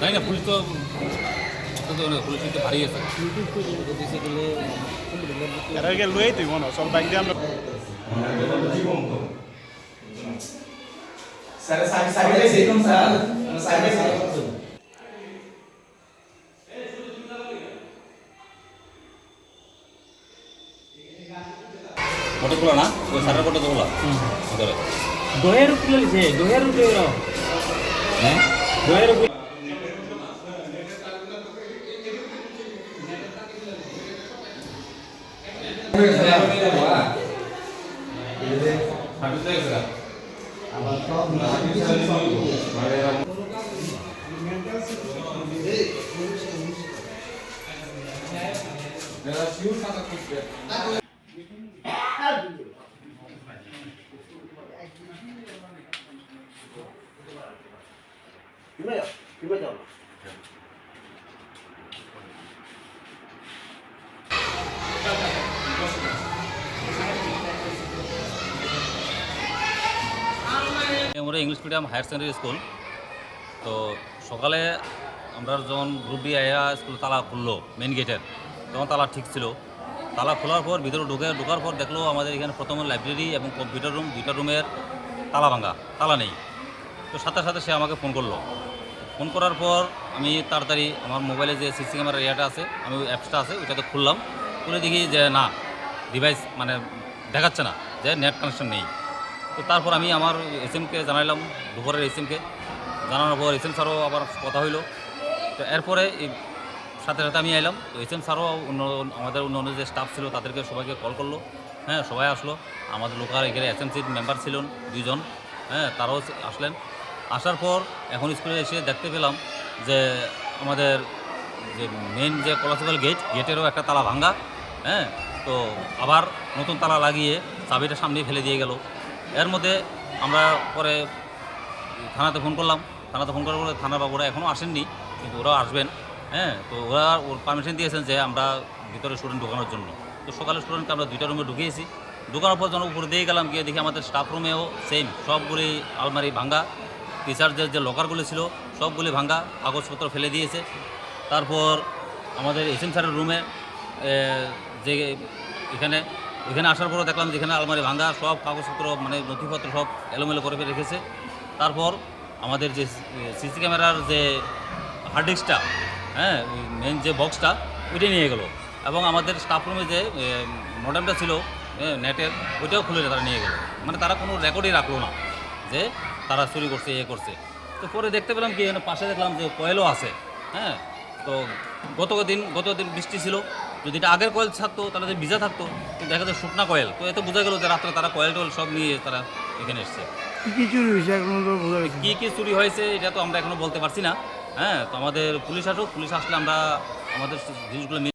জানি না? পুলিশ তো তো পুলিশ তো ভারী আছে। এটাকে লৈয়ে দিব ন চব বাইক দিয়ে আমরা Saya saya saya sih dong saya saya saya photo তোলা না? ওই সারের ফটো তোলা। ভিতরে দহের উপরে লিছে দহের উপরে হ্যাঁ দহের উপরে আমরা English medium higher secondary school তো সকালে আমরা যখন গ্রুপ ডি আয়া স্কুল তালা খুললো মেন গেটের তখন তালা ঠিক ছিল। তালা খোলার পর ভিতরে ঢুকে, ঢোকার পর দেখল আমাদের এখানে প্রথম লাইব্রেরি এবং কম্পিউটার রুম দুইটা রুমের তালা ভাঙা, তালা নেই। তো সাথে সাথে সে আমাকে ফোন করল। ফোন করার পর আমি তাড়াতাড়ি আমার মোবাইলে যে সিসি ক্যামেরার ইয়েটা আছে, আমি ওই অ্যাপসটা আছে, ওইটাতে খুললাম। খুলে দেখি যে না ডিভাইস মানে দেখাচ্ছে না, যে নেট কানেকশন নেই। তো তারপর আমি আমার এস এমকে জানাইলাম, দুপুরের এস এমকে জানানোর পর এস এম স্যারও আবার কথা হইল। তো এরপরে সাথে সাথে আমি এলাম তো এস এম স্যারও অন্য আমাদের অন্য অন্য যে স্টাফ ছিল তাদেরকে সবাইকে কল করল। হ্যাঁ সবাই আসলো। আমাদের লোকাল এখানে এস এম সির মেম্বার ছিলেন দুজন হ্যাঁ তারাও আসলেন। আসার পর এখন স্কুলে এসে দেখতে পেলাম যে আমাদের যে মেন যে কলাসিক্যাল গেট গেটেরও একটা তালা ভাঙ্গা। হ্যাঁ তো আবার নতুন তালা লাগিয়ে চাবিটা সামনে ফেলে দিয়ে গেল। এর মধ্যে আমরা পরে থানাতে ফোন করলাম। থানাতে ফোন করার পরে থানার বাবুরা এখনও আসেননি, কিন্তু ওরাও আসবেন। হ্যাঁ তো ওরা ওর পারমিশন দিয়েছেন যে আমরা ভিতরে স্টুডেন্ট ঢোকানোর জন্য। তো সকালে স্টুডেন্টকে আমরা দুইটা রুমে ঢুকিয়েছি। ঢোকানোর পর যখন উপরে দিয়ে গেলাম, গিয়ে দেখি আমাদের স্টাফ রুমেও সেম সবগুলি আলমারি ভাঙ্গা। টিচারদের যে লকারগুলি ছিল, সবগুলি ভাঙ্গা, কাগজপত্র ফেলে দিয়েছে। তারপর আমাদের এস স্যারের রুমে যে এখানে এখানে আসার পরও দেখলাম যেখানে আলমারি ভাঙা, সব কাগজপত্র মানে নথিপত্র সব এলোমেলো করে রেখেছে। তারপর আমাদের যে সিসি ক্যামেরার যে হার্ড ডিস্কটা হ্যাঁ মেন যে বক্সটা ওইটা নিয়ে গেলো। এবং আমাদের স্টাফ রুমে যে মডেমটা ছিল নেটের ওইটাও খুলে তারা নিয়ে গেলো। মানে তারা কোনো রেকর্ডই রাখল না যে তারা চুরি করছে ইয়ে করছে। তো পরে দেখতে পেলাম কি পাশে দেখলাম যে কয়েলও আছে হ্যাঁ। তো গত দিন গত দিন বৃষ্টি ছিল যদি এটা আগের কয়েল থাকতো তাহলে যে ভিজা থাকতো কিন্তু দেখা যায় শুকনা কয়েল তো এতে বোঝা গেল যে রাত্রে তারা কয়েল টয়েল সব নিয়ে তারা এখানে এসছে। কি কি চুরি হয়েছে এখন বোঝা কী কী চুরি হয়েছে এটা তো আমরা এখনও বলতে পারছি না। হ্যাঁ তো আমাদের পুলিশ আসুক পুলিশ আসলে আমরা আমাদের জিনিসগুলো